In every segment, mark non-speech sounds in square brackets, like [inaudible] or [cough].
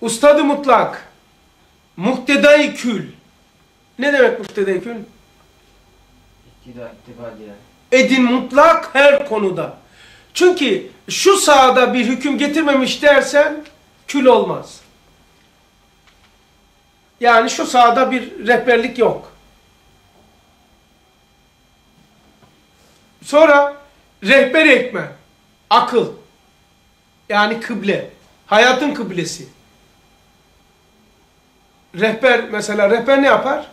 Ustadı mutlak. Muktedai kül. Ne demek muktedai kül? Edin mutlak her konuda. Çünkü şu sahada bir hüküm getirmemiş dersen kül olmaz. Yani şu sahada bir rehberlik yok. Sonra rehber ekme, akıl. Yani kıble. Hayatın kıblesi. Rehber mesela rehber ne yapar?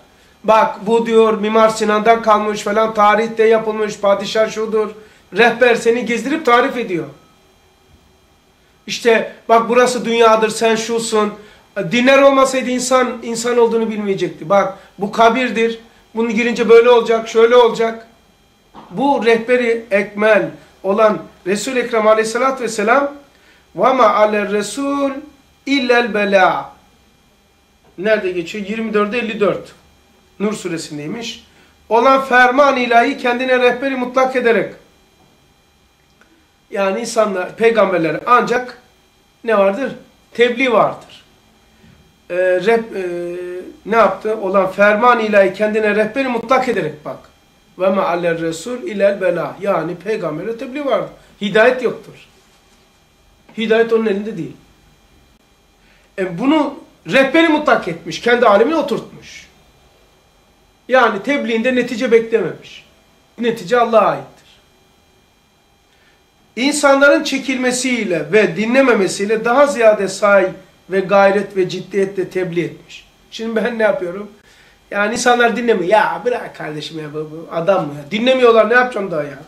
Bak bu diyor Mimar Sinan'dan kalmış falan tarihte yapılmış padişah şudur. Rehber seni gezdirip tarif ediyor. İşte bak burası dünyadır sen şusun. Dinler olmasaydı insan insan olduğunu bilmeyecekti. Bak bu kabirdir. Bunu girince böyle olacak, şöyle olacak. Bu rehberi ekmel olan Resul Ekrem Aleyhisselatü Vesselam ve ma aler resul illel bela. Nerede geçiyor? 24'de 54. Nur suresindeymiş. Olan ferman ilahi kendine rehberi mutlak ederek yani insanlar, peygamberlere ancak ne vardır? Tebliğ vardır. Ee, rep, e, ne yaptı? Olan ferman ilahi kendine rehberi mutlak ederek bak. Ve me'aller resul ilel bela. Yani peygambere tebliğ vardır. Hidayet yoktur. Hidayet onun elinde değil. E bunu rehberi mutlak etmiş. Kendi alemine oturtmuş. Yani tebliğinde netice beklememiş. Netice Allah'a aittir. İnsanların çekilmesiyle ve dinlememesiyle daha ziyade say ve gayret ve ciddiyetle tebliğ etmiş. Şimdi ben ne yapıyorum? Yani insanlar dinlemiyor. Ya bırak kardeşim ya bu, adam mı? Dinlemiyorlar ne yapacağım daha ya?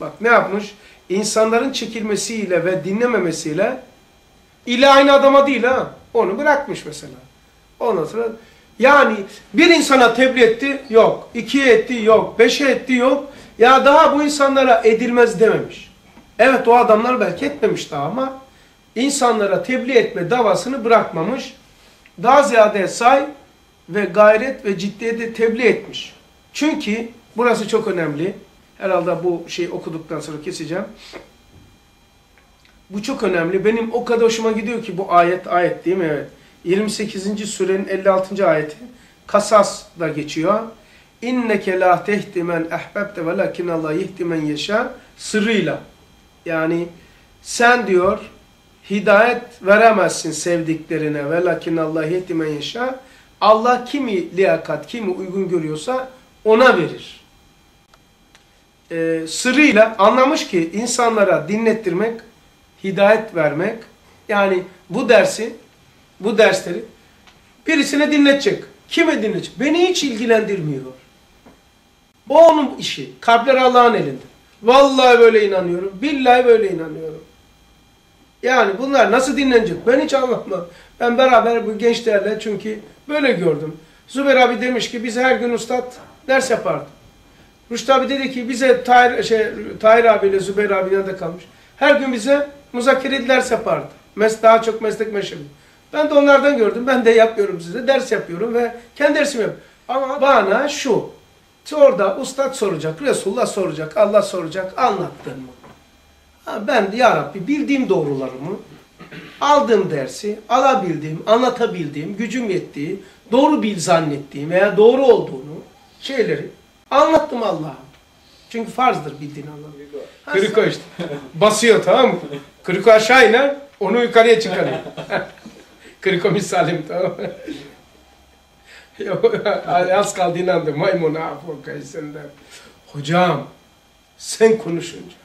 Bak ne yapmış? İnsanların çekilmesiyle ve dinlememesiyle ile aynı adama değil ha. Onu bırakmış mesela. Ondan sonra yani bir insana tebliğ etti yok. ikiye etti yok. Beşe etti yok. Ya daha bu insanlara edilmez dememiş. Evet o adamlar belki etmemiş daha ama insanlara tebliğ etme davasını bırakmamış. Daha ziyade say ve gayret ve ciddiyete tebliğ etmiş. Çünkü burası çok önemli. Herhalde bu şeyi okuduktan sonra keseceğim. Bu çok önemli. Benim o kadar hoşuma gidiyor ki bu ayet ayet değil mi? Evet. 28. surenin 56. ayeti Kasas da geçiyor. İnneke la tehdi men ehbebte velakin Allah yehdi men yeşâ sırrıyla. Yani sen diyor hidayet veremezsin sevdiklerine velakin Allah yehdi men yeşâ. Allah kimi liyakat, kimi uygun görüyorsa ona verir. Ee, sırrıyla anlamış ki insanlara dinlettirmek, hidayet vermek, yani bu dersi, bu dersleri birisine dinletecek. Kime dinletecek? Beni hiç ilgilendirmiyor. O onun işi. Kalpler Allah'ın elinde. Vallahi böyle inanıyorum. Billahi böyle inanıyorum. Yani bunlar nasıl dinlenecek? Ben hiç anlamam. Ben beraber bu gençlerle çünkü böyle gördüm. Zübeyir abi demiş ki biz her gün ustad ders yapardı. Rüştü abi dedi ki bize Tahir, şey, Tahir abiyle Zübeyir abi yanında kalmış. Her gün bize muzakereli ders yapardı. Mes daha çok meslek meşhur. Ben de onlardan gördüm. Ben de yapıyorum size. Ders yapıyorum ve kendi dersimi yapıyorum. Ama bana şu. Orada ustad soracak, Resulullah soracak, Allah soracak. Anlattın mı? Ben ya Rabbi bildiğim doğrularımı, aldığım dersi, alabildiğim, anlatabildiğim, gücüm yettiği, doğru bil zannettiğim veya doğru olduğunu, şeyleri anlattım Allah'a. Çünkü farzdır bildiğini anlamak. Kırık o işte. [laughs] Basıyor tamam mı? Kırık aşağı iner, onu yukarıya çıkarıyor. [laughs] Kırık o misalim tamam mı? [laughs] Az kaldı inandım. Maymuna afokayısında. Hocam sen konuşunca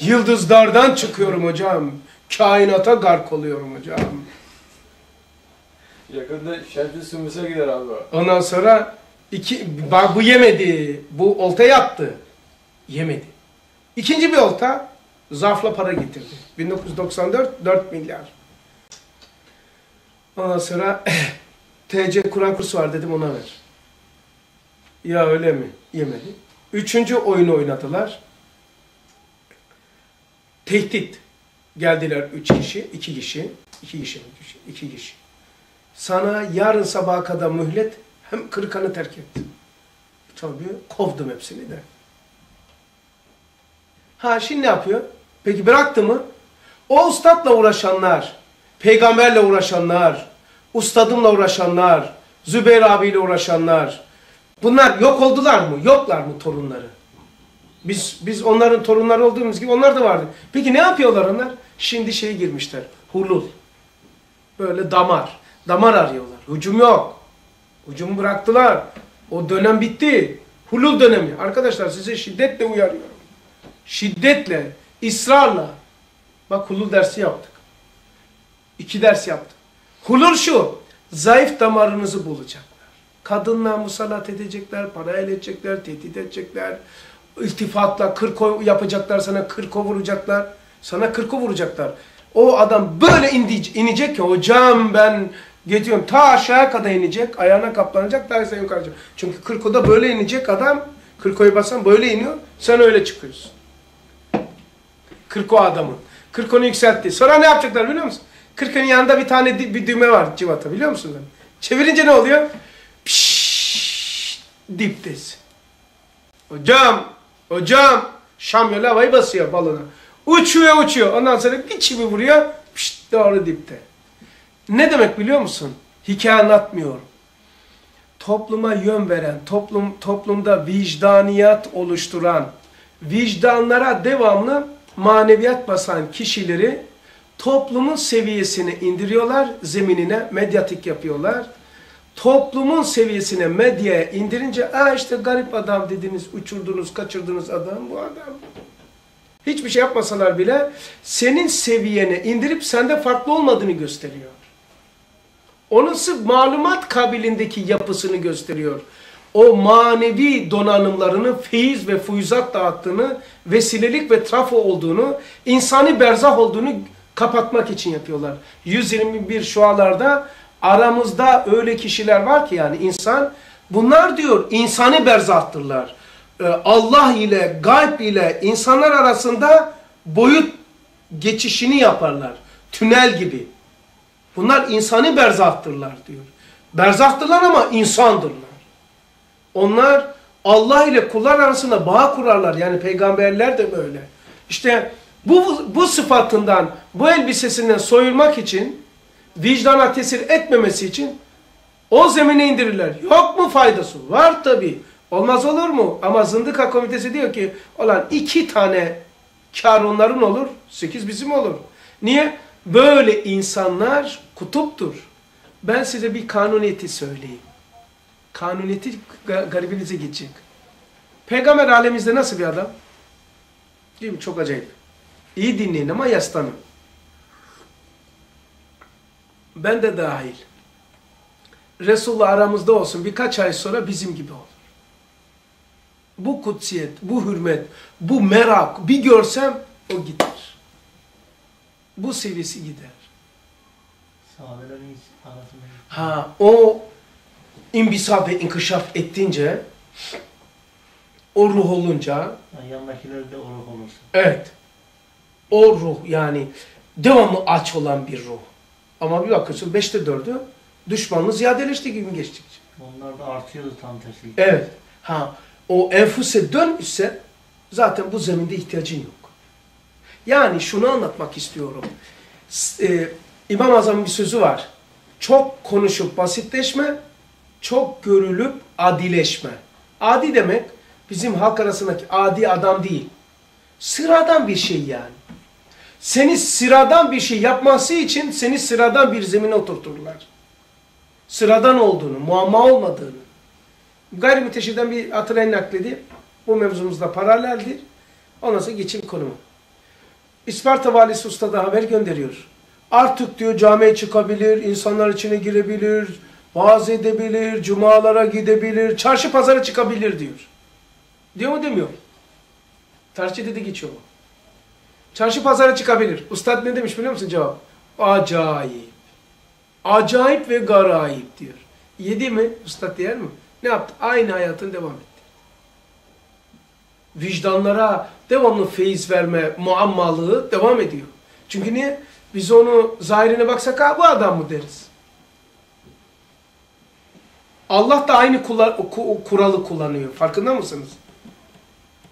yıldızlardan çıkıyorum hocam. Kainata gark oluyorum hocam. Yakında Şerfi Sümüs'e gider abi. Ondan sonra iki, bu yemedi. Bu olta yaptı. Yemedi. İkinci bir olta zarfla para getirdi. 1994 4 milyar. Ondan sonra [clears throat] TC Kur'an kursu var dedim ona ver. Ya öyle mi? Yemedi. Üçüncü oyunu oynadılar. Tehdit. Geldiler üç kişi, iki kişi, iki kişi, iki kişi. Sana yarın sabaha kadar mühlet, hem kırıkanı terk et. Tabii kovdum hepsini de. Ha şimdi ne yapıyor? Peki bıraktı mı? O ustadla uğraşanlar peygamberle uğraşanlar, ustadımla uğraşanlar, Zübeyir abiyle uğraşanlar. Bunlar yok oldular mı? Yoklar mı torunları? Biz biz onların torunları olduğumuz gibi onlar da vardı. Peki ne yapıyorlar onlar? Şimdi şeye girmişler. Hulul. Böyle damar. Damar arıyorlar. Hücum yok. Hücumu bıraktılar. O dönem bitti. Hulul dönemi. Arkadaşlar size şiddetle uyarıyorum. Şiddetle, ısrarla. Bak hulul dersi yaptık. İki ders yaptık. Hulul şu. Zayıf damarınızı bulacaklar. Kadınla musallat edecekler, para edecekler, tehdit edecekler. İltifatla kırko yapacaklar sana, kırko vuracaklar. Sana kırko vuracaklar. O adam böyle inecek ki hocam ben gidiyorum ta aşağıya kadar inecek, ayağına kaplanacak, daha sen yukarı çıkacak. Çünkü kırkoda böyle inecek adam, kırkoyu basan böyle iniyor, sen öyle çıkıyorsun. Kırko adamı. Kırkonu yükseltti. Sonra ne yapacaklar biliyor musun? Kırkının yanında bir tane bir düğme var civata biliyor musun? Çevirince ne oluyor? Pişşşş diptes. Hocam, hocam şamyonu havayı basıyor balona. Uçuyor uçuyor. Ondan sonra bir çivi vuruyor. Pişt doğru dipte. Ne demek biliyor musun? Hikaye anlatmıyor. Topluma yön veren, toplum toplumda vicdaniyat oluşturan, vicdanlara devamlı maneviyat basan kişileri toplumun seviyesine indiriyorlar, zeminine medyatik yapıyorlar. Toplumun seviyesine medyaya indirince, aa işte garip adam dediniz, uçurdunuz, kaçırdınız adam, bu adam. Hiçbir şey yapmasalar bile senin seviyene indirip sende farklı olmadığını gösteriyor. Onun sırf malumat kabilindeki yapısını gösteriyor. O manevi donanımlarını feyiz ve fuyuzat dağıttığını, vesilelik ve trafo olduğunu, insani berzah olduğunu kapatmak için yapıyorlar. 121 şualarda aramızda öyle kişiler var ki yani insan, bunlar diyor insani berzahtırlar. Ee, Allah ile, gayb ile insanlar arasında boyut geçişini yaparlar. Tünel gibi. Bunlar insani berzahtırlar diyor. Berzahtırlar ama insandırlar. Onlar Allah ile kullar arasında bağ kurarlar. Yani peygamberler de böyle. İşte bu, bu sıfatından, bu elbisesinden soyulmak için, vicdana tesir etmemesi için o zemine indirirler. Yok mu faydası? Var tabi. Olmaz olur mu? Ama Zındıka Komitesi diyor ki, olan iki tane kar onların olur, sekiz bizim olur. Niye? Böyle insanlar kutuptur. Ben size bir kanuniyeti söyleyeyim. Kanuniyeti ga- garibinize gidecek. Peygamber alemimizde nasıl bir adam? Değil mi? Çok acayip. İyi dinleyin ama yaslanın. Ben de dahil. Resulullah aramızda olsun birkaç ay sonra bizim gibi olur. Bu kutsiyet, bu hürmet, bu merak bir görsem o gider. Bu seviyesi gider. Sahabelerin arasında Ha o imbisat ve inkişaf ettince o ruh olunca yani yandakiler de o ruh olursa. evet o ruh yani devamlı aç olan bir ruh. Ama bir bakıyorsun beşte dördü düşmanlı ziyadeleşti gibi geçtikçe. Onlar da artıyordu tam tersi. Evet. Ha o enfuse dönmüşse zaten bu zeminde ihtiyacın yok. Yani şunu anlatmak istiyorum. S- e, İmam Azam'ın bir sözü var. Çok konuşup basitleşme, çok görülüp adileşme. Adi demek bizim halk arasındaki adi adam değil. Sıradan bir şey yani. Seni sıradan bir şey yapması için seni sıradan bir zemine oturturlar. Sıradan olduğunu, muamma olmadığını. Gayrimüteşhirden bir hatırayı nakledi. Bu mevzumuzda paraleldir. Ondan sonra geçim konumu. İsparta valisi ustada haber gönderiyor. Artık diyor camiye çıkabilir, insanlar içine girebilir, vaaz edebilir, cumalara gidebilir, çarşı pazara çıkabilir diyor. Diyor mu demiyor. Tarihçede de geçiyor bu. Çarşı pazara çıkabilir. Ustad ne demiş biliyor musun cevap? Acayip. Acayip ve garayip diyor. Yedi mi? Ustad yer mi? Ne yaptı? Aynı hayatını devam etti vicdanlara devamlı feyiz verme muammalığı devam ediyor. Çünkü niye? Biz onu zahirine baksak ha bu adam mı deriz. Allah da aynı kuralı kullanıyor. Farkında mısınız?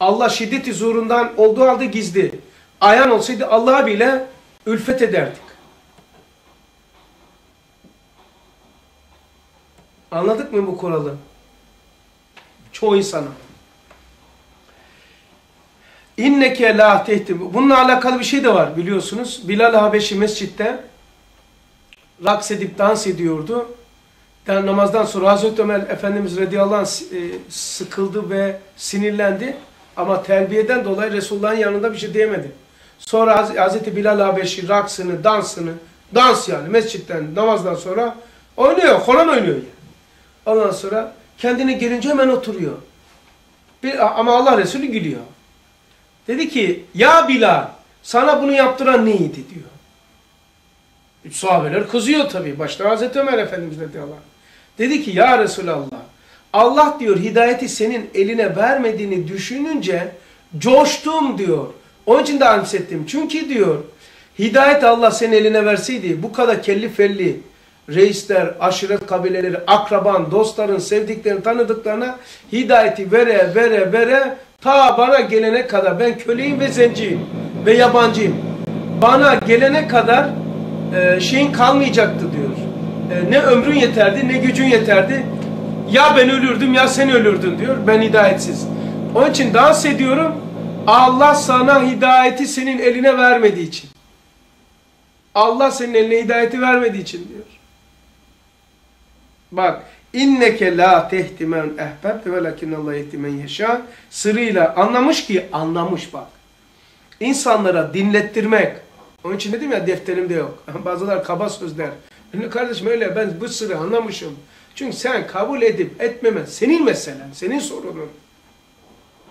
Allah şiddeti zuhurundan olduğu halde gizli. Ayan olsaydı Allah'a bile ülfet ederdik. Anladık mı bu kuralı? Çoğu insana. İnneke la tehtim. Bununla alakalı bir şey de var biliyorsunuz. Bilal Habeşi mescitte raks edip dans ediyordu. Yani namazdan sonra Hazreti Ömer Efendimiz radıyallahu anh e, sıkıldı ve sinirlendi. Ama terbiyeden dolayı Resulullah'ın yanında bir şey diyemedi. Sonra Haz Hazreti Bilal Habeşi raksını, dansını, dans yani mescitten, namazdan sonra oynuyor, Kur'an oynuyor yani. Ondan sonra kendine gelince hemen oturuyor. Bir, ama Allah Resulü gülüyor. Dedi ki, ya Bilal, sana bunu yaptıran neydi diyor. Sahabeler kızıyor tabii. Başta Hazreti Ömer Efendimiz radıyallahu anh. Dedi ki ya Resulallah Allah diyor hidayeti senin eline vermediğini düşününce coştum diyor. Onun için de anımsettim. Çünkü diyor hidayet Allah senin eline verseydi bu kadar kelli felli reisler, aşiret kabileleri, akraban, dostların, sevdiklerin, tanıdıklarına hidayeti vere vere vere ta bana gelene kadar ben köleyim ve zenciyim ve yabancıyım. Bana gelene kadar e, şeyin kalmayacaktı diyor. E, ne ömrün yeterdi ne gücün yeterdi. Ya ben ölürdüm ya sen ölürdün diyor. Ben hidayetsiz. Onun için dans ediyorum. Allah sana hidayeti senin eline vermediği için. Allah senin eline hidayeti vermediği için diyor. Bak inneke la tehtimen ehbebte ve lakinnallah yehtimen yeşâ sırrıyla anlamış ki anlamış bak. İnsanlara dinlettirmek. Onun için dedim ya defterimde yok. [laughs] Bazılar kaba sözler. Kardeşim öyle ben bu sırrı anlamışım. Çünkü sen kabul edip etmemen senin meselen, senin sorunun.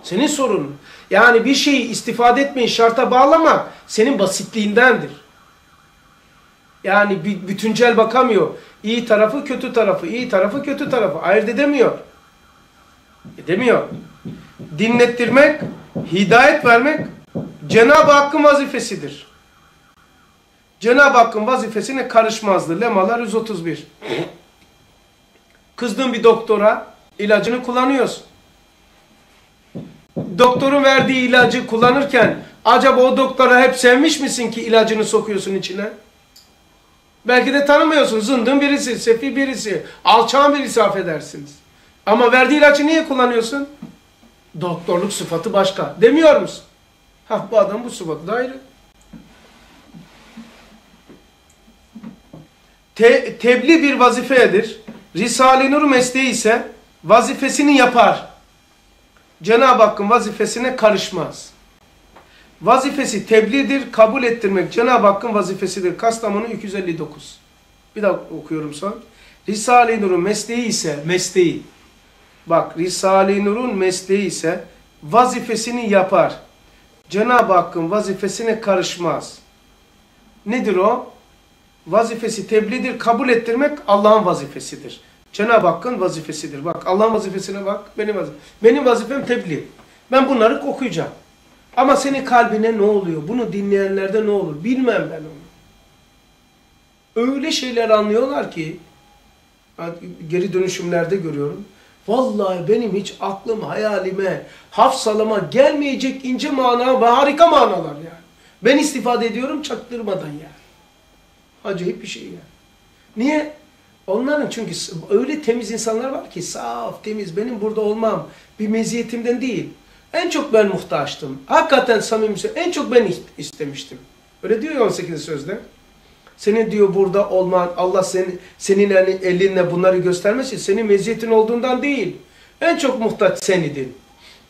Senin sorunun. Yani bir şeyi istifade etmeyi şarta bağlamak senin basitliğindendir. Yani bütüncel bakamıyor. İyi tarafı, kötü tarafı, iyi tarafı, kötü tarafı. Ayırt edemiyor. Edemiyor. Dinlettirmek, hidayet vermek Cenab-ı Hakk'ın vazifesidir. Cenab-ı Hakk'ın vazifesine karışmazdı. Lemalar 131. Kızdığın bir doktora ilacını kullanıyorsun. Doktorun verdiği ilacı kullanırken acaba o doktora hep sevmiş misin ki ilacını sokuyorsun içine? Belki de tanımıyorsun. Zındığın birisi, sefil birisi, alçağın birisi affedersiniz. Ama verdiği ilacı niye kullanıyorsun? Doktorluk sıfatı başka. Demiyor musun? Ha bu adam bu sıfatı da ayrı. Te, tebliğ bir vazifedir. Risale-i Nur mesleği ise vazifesini yapar. Cenab-ı Hakk'ın vazifesine karışmaz. Vazifesi tebliğdir, kabul ettirmek Cenab-ı Hakk'ın vazifesidir. Kastamonu 259. Bir daha okuyorum son. Risale-i Nur'un mesleği ise, mesleği. Bak Risale-i Nur'un mesleği ise vazifesini yapar. Cenab-ı Hakk'ın vazifesine karışmaz. Nedir o? Vazifesi tebliğdir, kabul ettirmek Allah'ın vazifesidir. Cenab-ı Hakk'ın vazifesidir. Bak Allah'ın vazifesine bak, benim vazifem. Benim vazifem tebliğ. Ben bunları okuyacağım. Ama senin kalbine ne oluyor? Bunu dinleyenlerde ne olur? Bilmem ben onu. Öyle şeyler anlıyorlar ki, geri dönüşümlerde görüyorum. Vallahi benim hiç aklım, hayalime, hafsalama gelmeyecek ince mana ve harika manalar yani. Ben istifade ediyorum çaktırmadan yani. Acayip bir şey yani. Niye? Onların çünkü öyle temiz insanlar var ki saf, temiz. Benim burada olmam bir meziyetimden değil. En çok ben muhtaçtım. Hakikaten samimi en çok ben istemiştim. Öyle diyor ya 18. sözde. Senin diyor burada olman, Allah senin, senin elinle bunları göstermesi senin meziyetin olduğundan değil. En çok muhtaç sen idin.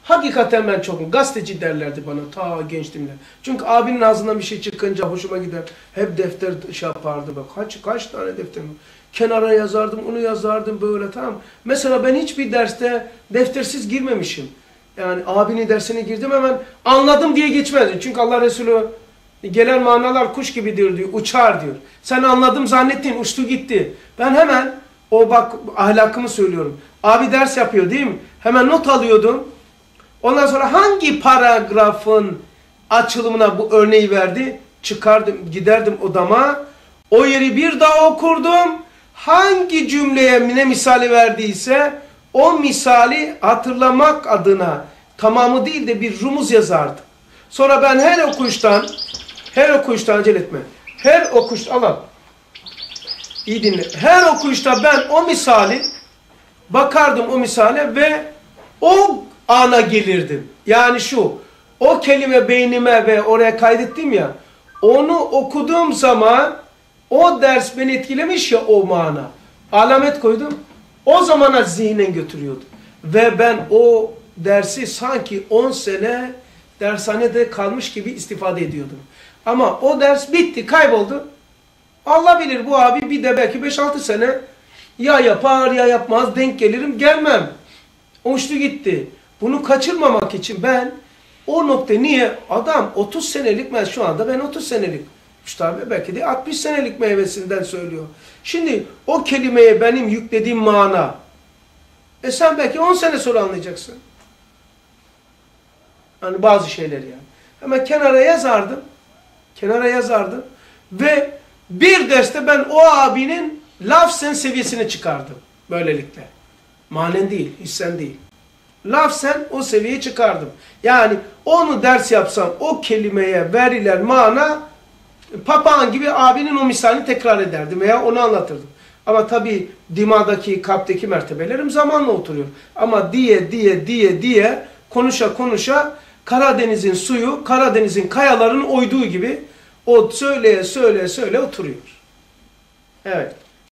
Hakikaten ben çok gazeteci derlerdi bana ta gençliğimde. Çünkü abinin ağzından bir şey çıkınca hoşuma gider. Hep defter şey yapardı bak. Kaç kaç tane defterim. Kenara yazardım, onu yazardım böyle tamam. Mesela ben hiçbir derste deftersiz girmemişim. Yani abinin dersine girdim hemen anladım diye geçmezdim. Çünkü Allah Resulü gelen manalar kuş gibidir diyor, uçar diyor. Sen anladım zannettin, uçtu gitti. Ben hemen o bak ahlakımı söylüyorum. Abi ders yapıyor değil mi? Hemen not alıyordum. Ondan sonra hangi paragrafın açılımına bu örneği verdi? Çıkardım, giderdim odama. O yeri bir daha okurdum. Hangi cümleye ne misali verdiyse o misali hatırlamak adına tamamı değil de bir rumuz yazardım. Sonra ben her okuyuştan, her okuyuştan acele etme. Her okuş, Allah iyi dinle. Her okuyuşta ben o misali bakardım o misale ve o ana gelirdim. Yani şu, o kelime beynime ve oraya kaydettim ya, onu okuduğum zaman o ders beni etkilemiş ya o mana. Alamet koydum. O zamana zihnen götürüyordu. Ve ben o dersi sanki 10 sene dershanede kalmış gibi istifade ediyordum. Ama o ders bitti, kayboldu. Allah bilir bu abi bir de belki 5-6 sene ya yapar ya yapmaz denk gelirim gelmem. Uçtu gitti. Bunu kaçırmamak için ben o nokta niye? Adam 30 senelik ben şu anda ben 30 senelik. İşte abi belki de 60 senelik meyvesinden söylüyor. Şimdi o kelimeye benim yüklediğim mana. E sen belki 10 sene sonra anlayacaksın. Hani bazı şeyler yani. Hemen kenara yazardım. Kenara yazardım. Ve bir derste ben o abinin lafzen seviyesini çıkardım. Böylelikle. Manen değil, hissen değil. Lafzen o seviyeye çıkardım. Yani onu ders yapsam o kelimeye verilen mana papağan gibi abinin o misalini tekrar ederdim veya onu anlatırdım. Ama tabii dimadaki, kalpteki mertebelerim zamanla oturuyor. Ama diye diye diye diye konuşa konuşa Karadeniz'in suyu, Karadeniz'in kayalarının oyduğu gibi o söyleye söyleye söyle oturuyor. Evet.